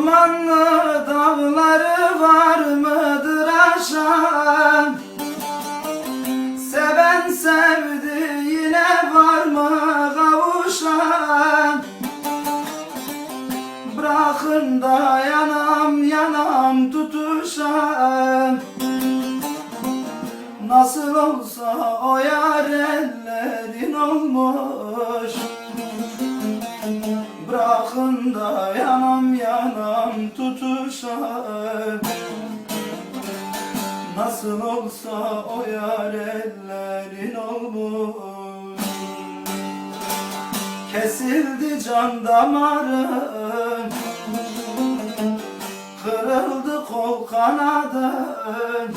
Dumanlı dağları var mıdır aşan? Seven sevdiğine var mı kavuşan? Bırakın da yanam yanam tutuşan. Nasıl olsa o yar ellerin olmuş Bırakın da yanam yanam tutuşan Nasıl olsa o yar ellerin olmuş. Kesildi can damarım Kırıldı kol kanadım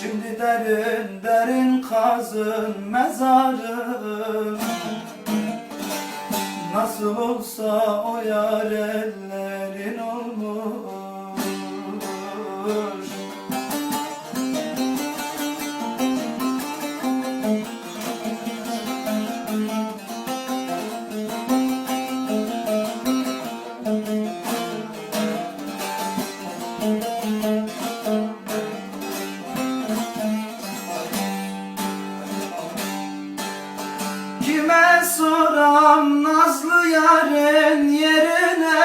Şimdi derin derin kazın mezarım Nasıl olsa o yar ellerin olmuş. Kime soram yarın yerine.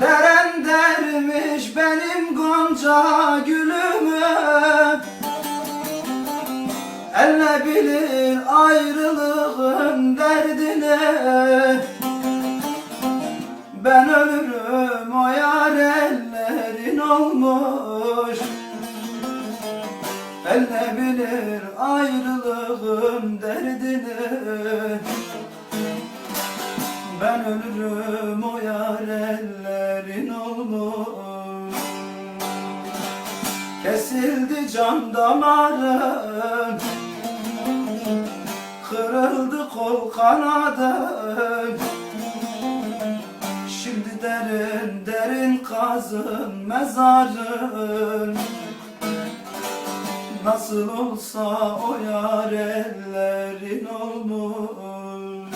Deren dermiş benim gonca gülümü. El ne bilir ayrılığın derdini Ben ölürüm o yar ellerin olmuş. El ne bilir ayrılığın derdini Ben ölürüm o yar ellerin olmuş Kesildi can damarım Kırıldı kol kanadım Şimdi derin derin kazın mezarım Nasıl olsa o yar ellerin olmuş